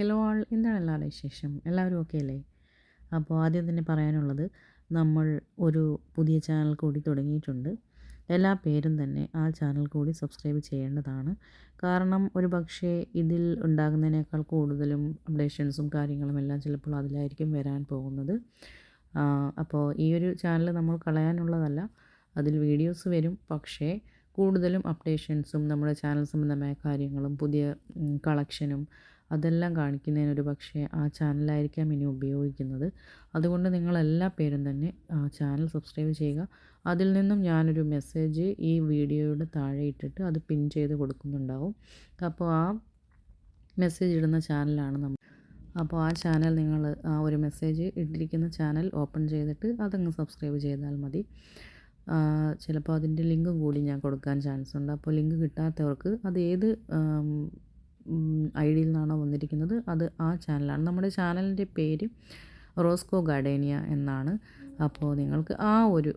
Hello ആൾ എന്താണ് എല്ലാവരുടെ വിശേഷം? എല്ലാവരും ഓക്കെ അല്ലേ? അപ്പോൾ ആദ്യം തന്നെ പറയാനുള്ളത് നമ്മൾ ഒരു പുതിയ ചാനൽ കൂടി തുടങ്ങിയിട്ടുണ്ട്. എല്ലാ പേരും തന്നെ ആ ചാനൽ കൂടി സബ്സ്ക്രൈബ് ചെയ്യേണ്ടതാണ്. കാരണം ഒരു പക്ഷേ ഇതിൽ ഉണ്ടാകുന്നതിനേക്കാൾ കൂടുതലും അപ്ഡേഷൻസും കാര്യങ്ങളും എല്ലാം ചിലപ്പോൾ അതിലായിരിക്കും വരാൻ പോകുന്നത്. അപ്പോൾ ഈ ഒരു ചാനൽ നമ്മൾ കളയാനുള്ളതല്ല. അതിൽ വീഡിയോസ് വരും. പക്ഷേ കൂടുതലും അപ്ഡേഷൻസും നമ്മുടെ ചാനൽ സംബന്ധമായ കാര്യങ്ങളും പുതിയ കളക്ഷനും അതെല്ലാം കാണിക്കുന്നതിന് ഒരു പക്ഷേ ആ ചാനലായിരിക്കാം ഇനി ഉപയോഗിക്കുന്നത്. അതുകൊണ്ട് നിങ്ങളെല്ലാ പേരും തന്നെ ആ ചാനൽ സബ്സ്ക്രൈബ് ചെയ്യുക. അതിൽ നിന്നും ഞാനൊരു മെസ്സേജ് ഈ വീഡിയോയുടെ താഴെ ഇട്ടിട്ട് അത് പിൻ ചെയ്ത് കൊടുക്കുന്നുണ്ടാവും. അപ്പോൾ ആ മെസ്സേജ് ഇടുന്ന ചാനലാണ് നമ്മൾ അപ്പോൾ ആ ചാനൽ നിങ്ങൾ ആ ഒരു മെസ്സേജ് ഇട്ടിരിക്കുന്ന ചാനൽ ഓപ്പൺ ചെയ്തിട്ട് അതങ്ങ് സബ്സ്ക്രൈബ് ചെയ്താൽ മതി. ചിലപ്പോൾ അതിന്റെ ലിങ്കും കൂടി ഞാൻ കൊടുക്കാൻ ചാൻസ് ഉണ്ട് അപ്പോൾ ലിങ്ക് കിട്ടാത്തവർക്ക് അത് ഏത് ഐ ഡിയിൽ നിന്നാണോ വന്നിരിക്കുന്നത്. അത് ആ ചാനലാണ്. നമ്മുടെ ചാനലിന്റെ പേര് റോസ്കോ ഗാർഡേനിയ എന്നാണ്. അപ്പോൾ നിങ്ങൾക്ക് ആ ഒരു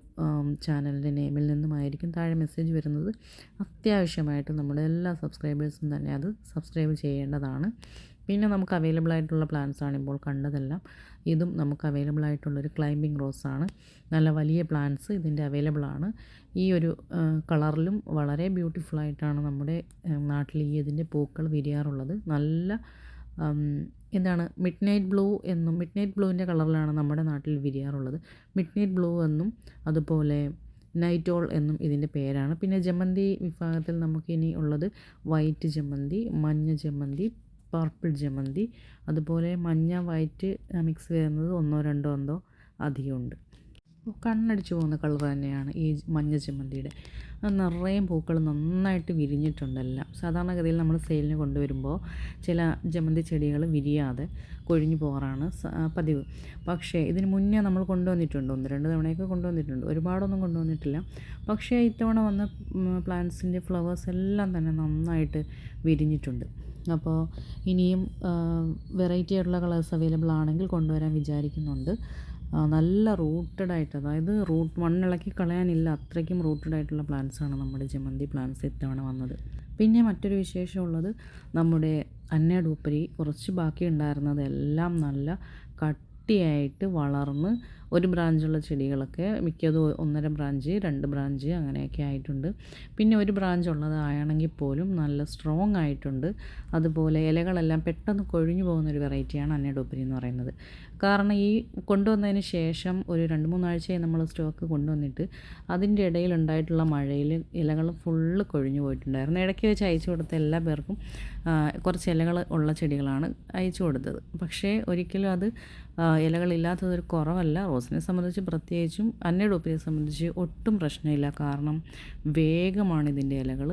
ചാനലിന്റെ നെയിമിൽ നിന്നുമായിരിക്കും താഴെ മെസ്സേജ് വരുന്നത്. അത്യാവശ്യമായിട്ട് നമ്മുടെ എല്ലാ സബ്സ്ക്രൈബേഴ്സും തന്നെ അത് സബ്സ്ക്രൈബ് ചെയ്യേണ്ടതാണ്. പിന്നെ നമുക്ക് അവൈലബിൾ ആയിട്ടുള്ള പ്ലാന്റ്സ് ആണ് ഇപ്പോൾ കണ്ടതെല്ലാം. ഇതും നമുക്ക് അവൈലബിൾ ആയിട്ടുള്ളൊരു ക്ലൈമ്പിംഗ് ആണ്. നല്ല വലിയ പ്ലാന്റ്സ് ഇതിന്റെ അവൈലബിൾ ആണ്. ഈ ഒരു കളറിലും വളരെ ബ്യൂട്ടിഫുൾ ആയിട്ടാണ് നമ്മുടെ നാട്ടിൽ ഈ ഇതിന്റെ പൂക്കൾ വിരിയാറുള്ളത്. നല്ല എന്താണ് മിഡ് നൈറ്റ് ബ്ലൂ എന്നും മിഡ് നൈറ്റ് ബ്ലൂവിന്റെ കളറിലാണ് നമ്മുടെ നാട്ടിൽ വിരിയാറുള്ളത്. മിഡ് നൈറ്റ് ബ്ലൂ എന്നും അതുപോലെ നൈറ്റോൾ എന്നും ഇതിന്റെ പേരാണ്. പിന്നെ ജമന്തി വിഭാഗത്തിൽ നമുക്കിനി ഉള്ളത് വൈറ്റ് ജമന്തി മഞ്ഞ ജമന്തി പർപ്പിൾ ജമന്തി അതുപോലെ മഞ്ഞ വൈറ്റ് മിക്സ് വരുന്നത് ഒന്നോ രണ്ടോ എന്തോ അധികമുണ്ട് കണ്ണടിച്ചു പോകുന്ന കളർ തന്നെയാണ് ഈ മഞ്ഞ ചമ്മന്തിയുടെ നിറയെ പൂക്കൾ നന്നായിട്ട് വിരിഞ്ഞിട്ടുണ്ടെല്ലാം സാധാരണഗതിയിൽ നമ്മൾ സെയിലിന് കൊണ്ടുവരുമ്പോൾ ചില ജമന്തി ചെടികൾ വിരിയാതെ കൊഴിഞ്ഞു പോകാറാണ് പതിവ്. പക്ഷേ ഇതിന് മുന്നേ നമ്മൾ കൊണ്ടുവന്നിട്ടുണ്ട്. ഒന്ന് രണ്ട് തവണയൊക്കെ കൊണ്ടുവന്നിട്ടുണ്ട്. ഒരുപാടൊന്നും കൊണ്ടുവന്നിട്ടില്ല. പക്ഷേ ഇത്തവണ വന്ന പ്ലാന്റ്സിന്റെ ഫ്ലവേഴ്സ് എല്ലാം തന്നെ നന്നായിട്ട് വിരിഞ്ഞിട്ടുണ്ട്. അപ്പോൾ ഇനിയും വെറൈറ്റി ആയിട്ടുള്ള കളേഴ്സ് അവൈലബിൾ ആണെങ്കിൽ കൊണ്ടുവരാൻ വിചാരിക്കുന്നുണ്ട്. നല്ല റൂട്ടഡ് ആയിട്ട് അതായത് റൂട്ട് മണ്ണിളക്കി കളയാനില്ല അത്രയ്ക്കും റൂട്ടഡ് ആയിട്ടുള്ള പ്ലാന്റ്സാണ് നമ്മുടെ ജമന്തി പ്ലാന്റ്സ് ഇത്തവണ വന്നത്. പിന്നെ മറ്റൊരു വിശേഷമുള്ളത് നമ്മുടെ അന്നയുടെ ഉപ്പരി കുറച്ച് ബാക്കി ഉണ്ടായിരുന്നതെല്ലാം നല്ല കട്ടിയായിട്ട് വളർന്ന് ഒരു ബ്രാഞ്ചുള്ള ചെടികളൊക്കെ മിക്കതും ഒന്നര ബ്രാഞ്ച് രണ്ട് ബ്രാഞ്ച് അങ്ങനെയൊക്കെ ആയിട്ടുണ്ട്. പിന്നെ ഒരു ബ്രാഞ്ച് ഉള്ളതാണെങ്കിൽ പോലും നല്ല സ്ട്രോങ് ആയിട്ടുണ്ട്. അതുപോലെ ഇലകളെല്ലാം പെട്ടെന്ന് കൊഴിഞ്ഞു പോകുന്ന ഒരു വെറൈറ്റിയാണ് അന്നഡോപ്പരി എന്ന് പറയുന്നത്. കാരണം ഈ കൊണ്ടുവന്നതിന് ശേഷം ഒരു രണ്ട് മൂന്നാഴ്ചയായി നമ്മൾ സ്റ്റോക്ക് കൊണ്ടുവന്നിട്ട് അതിന്റെ ഇടയിൽ ഉണ്ടായിട്ടുള്ള മഴയിൽ ഇലകൾ ഫുള്ള് കൊഴിഞ്ഞു പോയിട്ടുണ്ടായിരുന്നു. ഇടയ്ക്ക് വെച്ച് അയച്ചു കൊടുത്ത എല്ലാ പേർക്കും കുറച്ച് ഇലകൾ ഉള്ള ചെടികളാണ് അയച്ചു കൊടുത്തത്. പക്ഷേ ഒരിക്കലും അത് ഇലകളില്ലാത്തതൊരു കുറവല്ല. റോസിനെ സംബന്ധിച്ച് പ്രത്യേകിച്ചും അന്നയുടെ സംബന്ധിച്ച് ഒട്ടും പ്രശ്നമില്ല. കാരണം വേഗമാണ് ഇതിന്റെ ഇലകൾ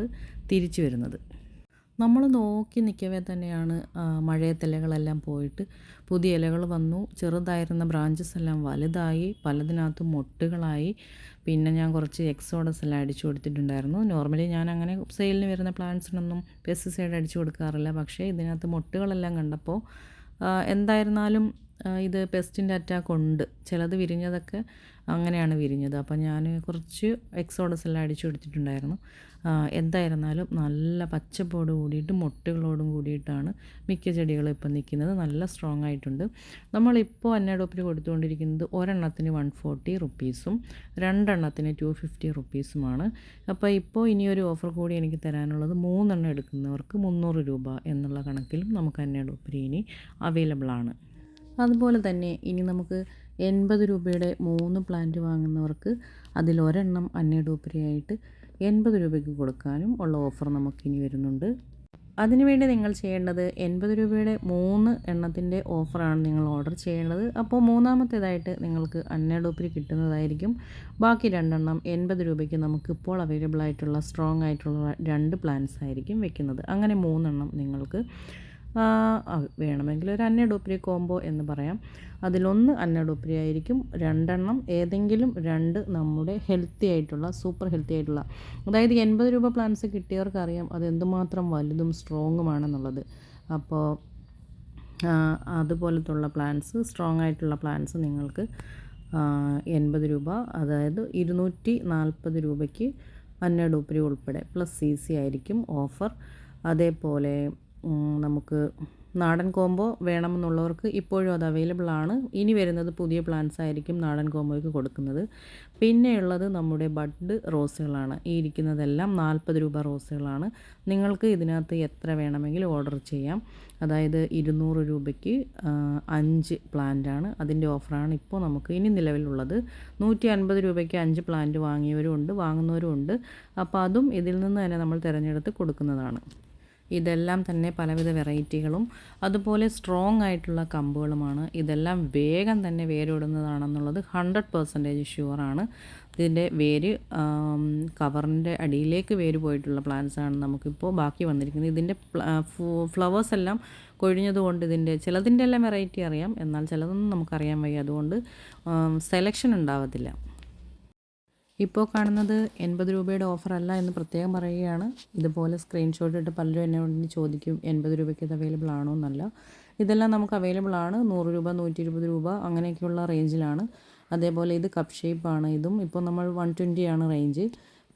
തിരിച്ചു വരുന്നത്. നമ്മൾ നോക്കി നിൽക്കവേ തന്നെയാണ് മഴയത്തിലകളെല്ലാം പോയിട്ട്. പുതിയ ഇലകൾ വന്നു ചെറുതായിരുന്ന ബ്രാഞ്ചസ് എല്ലാം വലുതായി പലതിനകത്ത് മൊട്ടുകളായി. പിന്നെ ഞാൻ കുറച്ച് എക്സോഡസ് എല്ലാം അടിച്ചു കൊടുത്തിട്ടുണ്ടായിരുന്നു. നോർമലി ഞാൻ അങ്ങനെ സെയിലിന് വരുന്ന പ്ലാന്റ്സിനൊന്നും പെസ്റ്റിസൈഡ് അടിച്ചു കൊടുക്കാറില്ല. പക്ഷേ ഇതിനകത്ത് മൊട്ടുകളെല്ലാം കണ്ടപ്പോൾ എന്തായിരുന്നാലും ഇത് പെസ്റ്റിന്റെ അറ്റാക്ക് ഉണ്ട്. ചിലത് വിരിഞ്ഞതൊക്കെ അങ്ങനെയാണ് വിരിഞ്ഞത്. അപ്പോൾ ഞാൻ കുറച്ച് എക്സോഡസ് എല്ലാം അടിച്ചു കൊടുത്തിട്ടുണ്ടായിരുന്നു. എന്തായിരുന്നാലും നല്ല പച്ചപ്പോട് കൂടിയിട്ട് മുട്ടുകളോടും കൂടിയിട്ടാണ് മിക്ക ചെടികളും ഇപ്പം നിൽക്കുന്നത്. നല്ല സ്ട്രോങ് ആയിട്ടുണ്ട്. നമ്മളിപ്പോൾ അന്നഡോപ്പിൽ കൊടുത്തുകൊണ്ടിരിക്കുന്നത് ഒരെണ്ണത്തിന് വൺ ഫോർട്ടി റുപ്പീസും രണ്ടെണ്ണത്തിന് ടു ഫിഫ്റ്റി റുപ്പീസുമാണ് അപ്പോൾ ഇപ്പോൾ ഇനിയൊരു ഓഫർ കൂടി എനിക്ക് തരാനുള്ളത് മൂന്നെണ്ണം എടുക്കുന്നവർക്ക് മുന്നൂറ് രൂപ എന്നുള്ള കണക്കിലും നമുക്ക് അന്നഡോപ്പിരി ഇനി അവൈലബിൾ ആണ്. അതുപോലെ തന്നെ ഇനി നമുക്ക് എൺപത് രൂപയുടെ മൂന്ന് പ്ലാന്റ് വാങ്ങുന്നവർക്ക് അതിലൊരെണ്ണം അന്നഡോപ്പരിയായിട്ട് എൺപത് രൂപയ്ക്ക് കൊടുക്കാനും ഉള്ള ഓഫർ നമുക്കിനി വരുന്നുണ്ട്. അതിനുവേണ്ടി നിങ്ങൾ ചെയ്യേണ്ടത് എൺപത് രൂപയുടെ മൂന്ന് എണ്ണത്തിന്റെ ഓഫറാണ് നിങ്ങൾ ഓർഡർ ചെയ്യേണ്ടത്. അപ്പോൾ മൂന്നാമത്തേതായിട്ട് നിങ്ങൾക്ക് അന്നഡോപ്പരി കിട്ടുന്നതായിരിക്കും. ബാക്കി രണ്ടെണ്ണം എൺപത് രൂപയ്ക്ക് നമുക്ക് ഇപ്പോൾ അവൈലബിൾ ആയിട്ടുള്ള സ്ട്രോങ് ആയിട്ടുള്ള രണ്ട് പ്ലാൻസ് ആയിരിക്കും വെക്കുന്നത്. അങ്ങനെ മൂന്നെണ്ണം നിങ്ങൾക്ക് വേണമെങ്കിൽ ഒരു അന്നഡോപ്രി കോംബോ എന്ന് പറയാം. അതിലൊന്ന് അന്നഡോപ്രി ആയിരിക്കും. രണ്ടെണ്ണം ഏതെങ്കിലും രണ്ട് നമ്മുടെ ഹെൽത്തി ആയിട്ടുള്ള സൂപ്പർ ഹെൽത്തി ആയിട്ടുള്ള. അതായത് എൺപത് രൂപ പ്ലാൻസ് കിട്ടിയവർക്ക് അറിയാം അത് എന്തുമാത്രം വലുതും സ്ട്രോങ്ങുമാണെന്നുള്ളത്. അപ്പോൾ അതുപോലത്തുള്ള പ്ലാൻസ് സ്ട്രോങ് ആയിട്ടുള്ള പ്ലാൻസ് നിങ്ങൾക്ക് എൺപത് രൂപ അതായത് ഇരുന്നൂറ്റി നാൽപ്പത് രൂപയ്ക്ക് അന്നഡോപ്രി ഉൾപ്പെടെ. പ്ലസ് സി സി ആയിരിക്കും ഓഫർ. അതേപോലെ നമുക്ക് നാടൻ കോംബോ വേണമെന്നുള്ളവർക്ക് ഇപ്പോഴും അത് അവൈലബിൾ ആണ്. ഇനി വരുന്നത് പുതിയ പ്ലാന്റ്സ് ആയിരിക്കും നാടൻ കോംബോയ്ക്ക് കൊടുക്കുന്നത്. പിന്നെയുള്ളത് നമ്മുടെ ബഡ് റോസുകളാണ്. ഈ ഇരിക്കുന്നതെല്ലാം നാൽപ്പത് രൂപ റോസുകളാണ്. നിങ്ങൾക്ക് ഇതിനകത്ത് എത്ര വേണമെങ്കിലും ഓർഡർ ചെയ്യാം. അതായത് ഇരുന്നൂറ് രൂപയ്ക്ക് അഞ്ച് പ്ലാന്റാണ് അതിന്റെ ഓഫറാണ് ഇപ്പോൾ നമുക്ക് ഇനി നിലവിലുള്ളത്. നൂറ്റി അൻപത് രൂപയ്ക്ക് അഞ്ച് പ്ലാന്റ് വാങ്ങിയവരും ഉണ്ട് വാങ്ങുന്നവരും ഉണ്ട്. അപ്പോൾ അതും ഇതിൽ നിന്ന് തന്നെ നമ്മൾ തിരഞ്ഞെടുത്ത് കൊടുക്കുന്നതാണ്. ഇതെല്ലാം തന്നെ പലവിധ വെറൈറ്റികളും അതുപോലെ സ്ട്രോങ് ആയിട്ടുള്ള കമ്പുകളുമാണ്. ഇതെല്ലാം വേഗം തന്നെ വേരോടുന്നതാണെന്നുള്ളത് ഹൺഡ്രഡ് പെർസെന്റേജ് ഷുവറാണ് ഇതിന്റെ വേര് കവറിന്റെ അടിയിലേക്ക് വേര് പോയിട്ടുള്ള പ്ലാന്റ്സ് ആണ് നമുക്കിപ്പോൾ ബാക്കി വന്നിരിക്കുന്നത്. ഇതിന്റെ ഫ്ലവേഴ്സ് എല്ലാം കൊഴിഞ്ഞതുകൊണ്ട് ഇതിന്റെ ചിലതിന്റെ എല്ലാം വെറൈറ്റി അറിയാം. എന്നാൽ ചിലതൊന്നും നമുക്കറിയാൻ വയ്യ. അതുകൊണ്ട് സെലക്ഷൻ ഉണ്ടാവത്തില്ല. ഇപ്പോൾ കാണുന്നത് എൺപത് രൂപയുടെ ഓഫറല്ല എന്ന് പ്രത്യേകം പറയുകയാണ്. ഇതുപോലെ സ്ക്രീൻഷോട്ട് ഇട്ട് പലരും എന്നോട് ചോദിക്കും എൺപത് രൂപയ്ക്ക് ഇത് അവൈലബിൾ ആണോ എന്നല്ല. ഇതെല്ലാം നമുക്ക് അവൈലബിൾ ആണ്. നൂറ് രൂപ നൂറ്റി ഇരുപത് രൂപ അങ്ങനെയൊക്കെയുള്ള റേഞ്ചിലാണ് അതേപോലെ ഇത് കപ്പ് ഷേപ്പാണ് ഇതും. ഇപ്പോൾ നമ്മൾ വൺ ആണ് റേഞ്ച്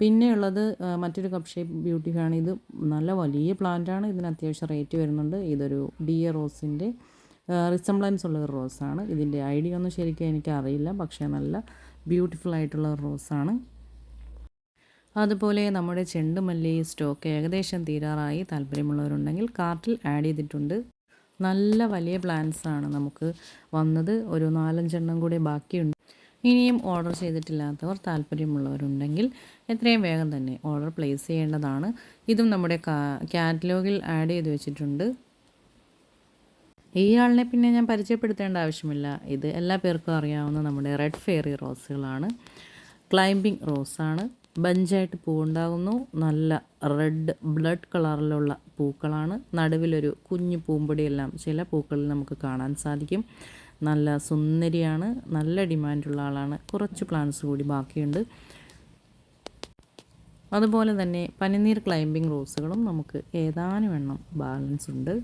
പിന്നെയുള്ളത് മറ്റൊരു കപ്പ് ഷേപ്പ് ബ്യൂട്ടിക്കാണ് ഇത് നല്ല വലിയ പ്ലാന്റാണ് ഇതിന് അത്യാവശ്യം റേറ്റ് വരുന്നുണ്ട്. ഇതൊരു ഡിയ റോസിന്റെ റിസംബ്ലൻസ് ഉള്ള ഒരു റോസാണ് ഇതിന്റെ ഐഡിയ ഒന്നും ശരിക്കും എനിക്കറിയില്ല. പക്ഷേ നല്ല ബ്യൂട്ടിഫുൾ ആയിട്ടുള്ള റോസാണ്. അതുപോലെ നമ്മുടെ ചെണ്ടുമല്ലി സ്റ്റോക്ക് ഏകദേശം തീരാറായി. താല്പര്യമുള്ളവരുണ്ടെങ്കിൽ കാർട്ടിൽ ആഡ് ചെയ്തിട്ടുണ്ട്. നല്ല വലിയ പ്ലാന്റ്സ് ആണ് നമുക്ക് വന്നത്. ഒരു നാലഞ്ചെണ്ണം കൂടി ബാക്കിയുണ്ട്. ഇനിയും ഓർഡർ ചെയ്തിട്ടില്ലാത്തവർ താല്പര്യമുള്ളവരുണ്ടെങ്കിൽ എത്രയും വേഗം തന്നെ ഓർഡർ പ്ലേസ് ചെയ്യേണ്ടതാണ്. ഇതും നമ്മുടെ കാറ്റലോഗിൽ ആഡ് ചെയ്ത് വെച്ചിട്ടുണ്ട്. ഈ ആളിനെ പിന്നെ ഞാൻ പരിചയപ്പെടുത്തേണ്ട ആവശ്യമില്ല. ഇത് എല്ലാ പേർക്കും അറിയാവുന്ന നമ്മുടെ റെഡ് ഫെയറി റോസുകളാണ് ക്ലൈംബിംഗ് റോസാണ് ബഞ്ചായിട്ട് പൂവുണ്ടാകുന്നു. നല്ല റെഡ് ബ്ലഡ് കളറിലുള്ള പൂക്കളാണ്. നടുവിലൊരു കുഞ്ഞു പൂമ്പൊടിയെല്ലാം ചില പൂക്കളിൽ നമുക്ക് കാണാൻ സാധിക്കും. നല്ല സുന്ദരിയാണ്. നല്ല ഡിമാൻഡുള്ള ആളാണ്. കുറച്ച് പ്ലാന്റ്സ് കൂടി ബാക്കിയുണ്ട്. അതുപോലെ തന്നെ പനിനീർ ക്ലൈംബിംഗ് റോസുകളും നമുക്ക് ഏതാനും എണ്ണം ബാലൻസ് ഉണ്ട്.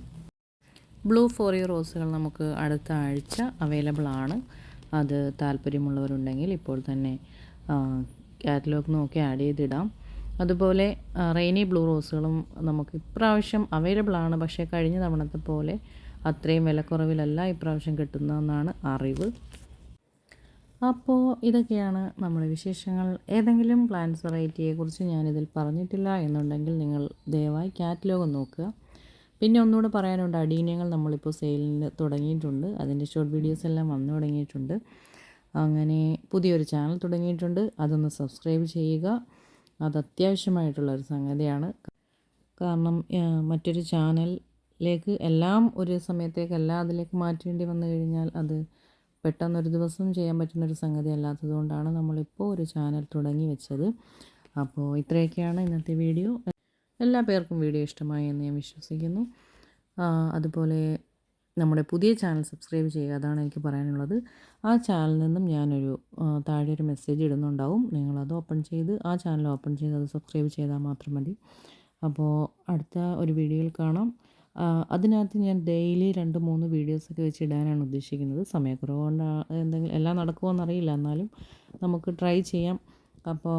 ബ്ലൂ ഫോറി റോസുകൾ നമുക്ക് അടുത്ത ആഴ്ച അവൈലബിൾ ആണ് അത് താല്പര്യമുള്ളവരുണ്ടെങ്കിൽ ഇപ്പോൾ തന്നെ കാറ്റലോഗ് നോക്കി ആഡ് ചെയ്തിടാം. അതുപോലെ റെയിനി ബ്ലൂ റോസുകളും നമുക്ക് ഇപ്രാവശ്യം അവൈലബിൾ ആണ് പക്ഷേ കഴിഞ്ഞ തവണത്തെ പോലെ അത്രയും വിലക്കുറവിലല്ല ഇപ്രാവശ്യം കിട്ടുന്നതെന്നാണ് അറിവ്. അപ്പോൾ ഇതൊക്കെയാണ് നമ്മുടെ വിശേഷങ്ങൾ. ഏതെങ്കിലും പ്ലാന്റ്സ് വെറൈറ്റിയെക്കുറിച്ച് ഞാനിതിൽ പറഞ്ഞിട്ടില്ല എന്നുണ്ടെങ്കിൽ നിങ്ങൾ ദയവായി കാറ്റലോഗ് നോക്കുക. പിന്നെ ഒന്നുകൂടെ പറയാനുണ്ട്. അടീനങ്ങൾ നമ്മളിപ്പോൾ സെയിലിന് തുടങ്ങിയിട്ടുണ്ട്. അതിന്റെ ഷോർട്ട് വീഡിയോസ് എല്ലാം വന്നു തുടങ്ങിയിട്ടുണ്ട്. അങ്ങനെ പുതിയൊരു ചാനൽ തുടങ്ങിയിട്ടുണ്ട്. അതൊന്ന് സബ്സ്ക്രൈബ് ചെയ്യുക. അത് അത്യാവശ്യമായിട്ടുള്ളൊരു സംഗതിയാണ്. കാരണം മറ്റൊരു ചാനലിലേക്ക് എല്ലാം ഒരു സമയത്തേക്ക് എല്ലാം അതിലേക്ക് മാറ്റേണ്ടി വന്നു കഴിഞ്ഞാൽ അത് പെട്ടെന്നൊരു ദിവസം ചെയ്യാൻ പറ്റുന്നൊരു സംഗതി അല്ലാത്തതുകൊണ്ടാണ് നമ്മളിപ്പോൾ ഒരു ചാനൽ തുടങ്ങി വെച്ചത്. അപ്പോൾ ഇത്രയൊക്കെയാണ് ഇന്നത്തെ വീഡിയോ എല്ലാ പേർക്കും വീഡിയോ ഇഷ്ടമായി എന്ന് ഞാൻ വിശ്വസിക്കുന്നു. അതുപോലെ നമ്മുടെ പുതിയ ചാനൽ സബ്സ്ക്രൈബ് ചെയ്യുക അതാണ് എനിക്ക് പറയാനുള്ളത്. ആ ചാനലിൽ നിന്നും ഞാനൊരു താഴെ ഒരു മെസ്സേജ് ഇടുന്നുണ്ടാവും. നിങ്ങളത് ഓപ്പൺ ചെയ്ത് ആ ചാനൽ ഓപ്പൺ ചെയ്ത് അത് സബ്സ്ക്രൈബ് ചെയ്താൽ മാത്രം മതി. അപ്പോൾ അടുത്ത ഒരു വീഡിയോയിൽ കാണാം. അതിനകത്ത് ഞാൻ ഡെയിലി രണ്ട് മൂന്ന് വീഡിയോസൊക്കെ വെച്ച് ഇടാനാണ് ഉദ്ദേശിക്കുന്നത്. സമയക്കുറവ് കൊണ്ട് എന്തെങ്കിലും എല്ലാം നടക്കുമോ എന്നറിയില്ല എന്നാലും നമുക്ക് ട്രൈ ചെയ്യാം. അപ്പോൾ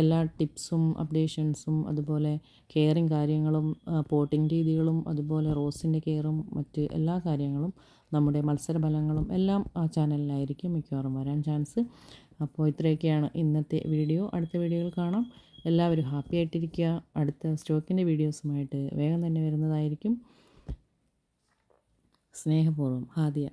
എല്ലാ ടിപ്സും അപ്ഡേഷൻസും അതുപോലെ കെയറിങ് കാര്യങ്ങളും പോട്ടിങ് രീതികളും അതുപോലെ റോസിന്റെ കെയറും മറ്റ് എല്ലാ കാര്യങ്ങളും നമ്മുടെ മത്സരഫലങ്ങളും എല്ലാം ആ ചാനലിലായിരിക്കും മിക്കവാറും വരാൻ ചാൻസ്. അപ്പോൾ ഇത്രയൊക്കെയാണ് ഇന്നത്തെ വീഡിയോ. അടുത്ത വീഡിയോയിൽ കാണാം. എല്ലാവരും ഹാപ്പി ആയിട്ടിരിക്കുക. അടുത്ത സ്റ്റോക്കിന്റെ വീഡിയോസുമായിട്ട് വേഗം തന്നെ വരുന്നതായിരിക്കും. സ്നേഹപൂർവം ഹാദിയ.